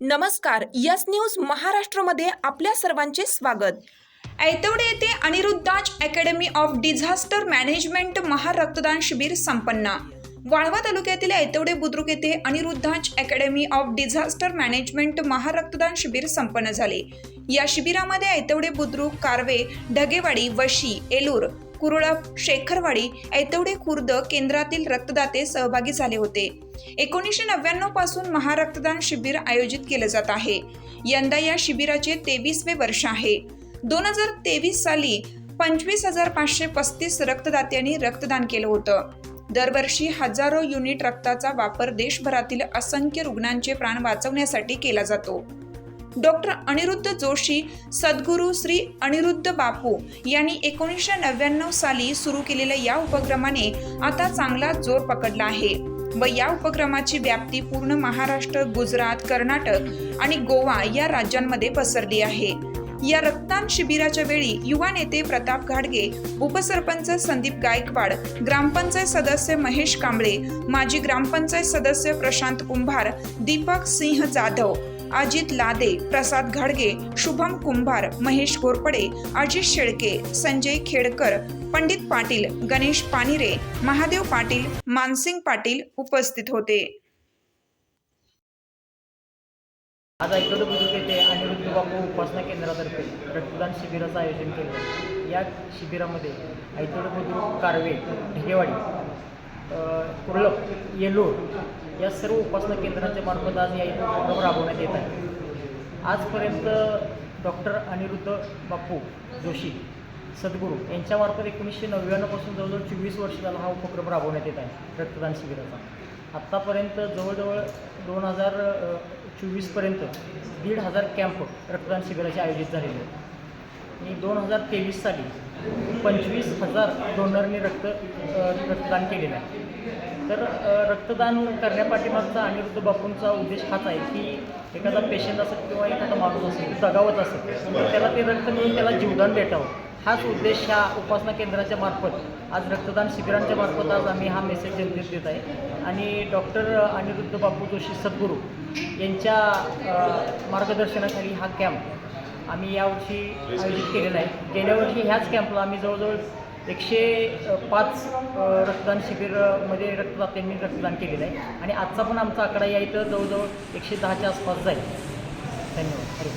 नमस्कार yes news महाराष्ट्रमध्ये आपल्या सर्वांचे स्वागत. ऐतवडे येथे Aniruddha's academy of disaster management महारक्तदान शिबिर संपन्न. वाळवा तालुक्यातील ऐतवडे बुद्रुक येथे Aniruddha's academy of disaster management महारक्तदान शिबिर संपन्न झाले. या शिबिरामध्ये ऐतवडे बुद्रुक कारवे ढगेवाडी वशी एलूर कुरुळा शेखरवाडी ऐतवडे खुर्द केंद्रातील रक्तदाते सहभागी झाले होते. एकोणीसशे नव्याण्णवपासून महारक्तदान शिबिर आयोजित केलं जात आहे. यंदा या शिबिराचे तेवीसवे वर्ष आहे. दोन हजार तेवीस साली पंचवीस हजार पाचशे पस्तीस रक्तदात्यांनी रक्तदान केलं होतं. दरवर्षी हजारो युनिट रक्ताचा वापर देशभरातील असंख्य रुग्णांचे प्राण वाचवण्यासाठी केला जातो. डॉक्टर अनिरुद्ध जोशी सद्गुरू श्री अनिरुद्ध बापू यांनी एकोणीसशे नव्याण्णव साली सुरू केलेल्या या उपक्रमाने आता चांगला जोर पकडला आहे व या उपक्रमाची व्याप्ती पूर्ण महाराष्ट्र गुजरात कर्नाटक आणि गोवा या राज्यांमध्ये पसरली आहे. या रक्तदान शिबिराच्या वेळी युवा नेते प्रताप घाडगे उपसरपंच संदीप गायकवाड ग्रामपंचायत सदस्य महेश कांबळे माजी ग्रामपंचायत सदस्य प्रशांत कुंभार दीपक सिंह जाधव अजित लादे प्रसाद घाडगे शुभम कुंभार महेश घोरपडे अजित शेळके संजय खेडकर पंडित पाटील गणेश पानिरे महादेव पाटील मानसिंग पाटील उपस्थित होते. आज ऐकवलं बुद्रुक येथे अनिरुद्ध बापू उपासना केंद्रातर्फे रक्तदान शिबिराचं आयोजन केलं. या शिबिरामध्ये ऐकवलं बुद्रुक कारवे ढिगेवाडी कुर्लप येलोर या सर्व उपासना केंद्रांच्या मार्फत आज या उपक्रम राबवण्यात येत आहे. आजपर्यंत डॉक्टर अनिरुद्ध बापू जोशी सद्गुरू यांच्यामार्फत एकोणीसशे नव्याण्णवपासून जवळजवळ चोवीस वर्ष झाला हा उपक्रम राबवण्यात येत आहे रक्तदान शिबिराचा. आत्तापर्यंत जवळजवळ दोन हजार चोवीसपर्यंत दीड हजार कॅम्प रक्तदान शिबिराचे आयोजित झालेले आहेत. आणि दोन हजार तेवीस साली पंचवीस हजार डोनरनी रक्त रक्तदान केलेलं आहे. तर रक्तदान करण्यापाठीमागचा अनिरुद्ध बापूंचा उद्देश हाच आहे की एखादा पेशंट असेल किंवा एखादा माणूस असेल दगावत असेल तर त्याला ते रक्त मिळून त्याला जीवदान भेटावं. हाच उद्देश ह्या उपासना केंद्राच्या मार्फत आज रक्तदान शिबिरांच्या मार्फत आज आम्ही हा मेसेज जनतेत देत आहे. आणि डॉक्टर अनिरुद्ध बापू जोशी सद्गुरू यांच्या मार्गदर्शनाखाली हा कॅम्प आम्ही यावर्षी आयोजित केलेला. आहे. गेल्या वर्षी ह्याच कॅम्पला आम्ही जवळजवळ एकशे पाच रक्तदान शिबिरमध्ये रक्तदात्यांनी रक्तदान केलेलं आहे. आणि आजचा पण आमचा आकडा या इथं जवळजवळ एकशे दहाच्या आसपास जाईल. धन्यवाद. हरी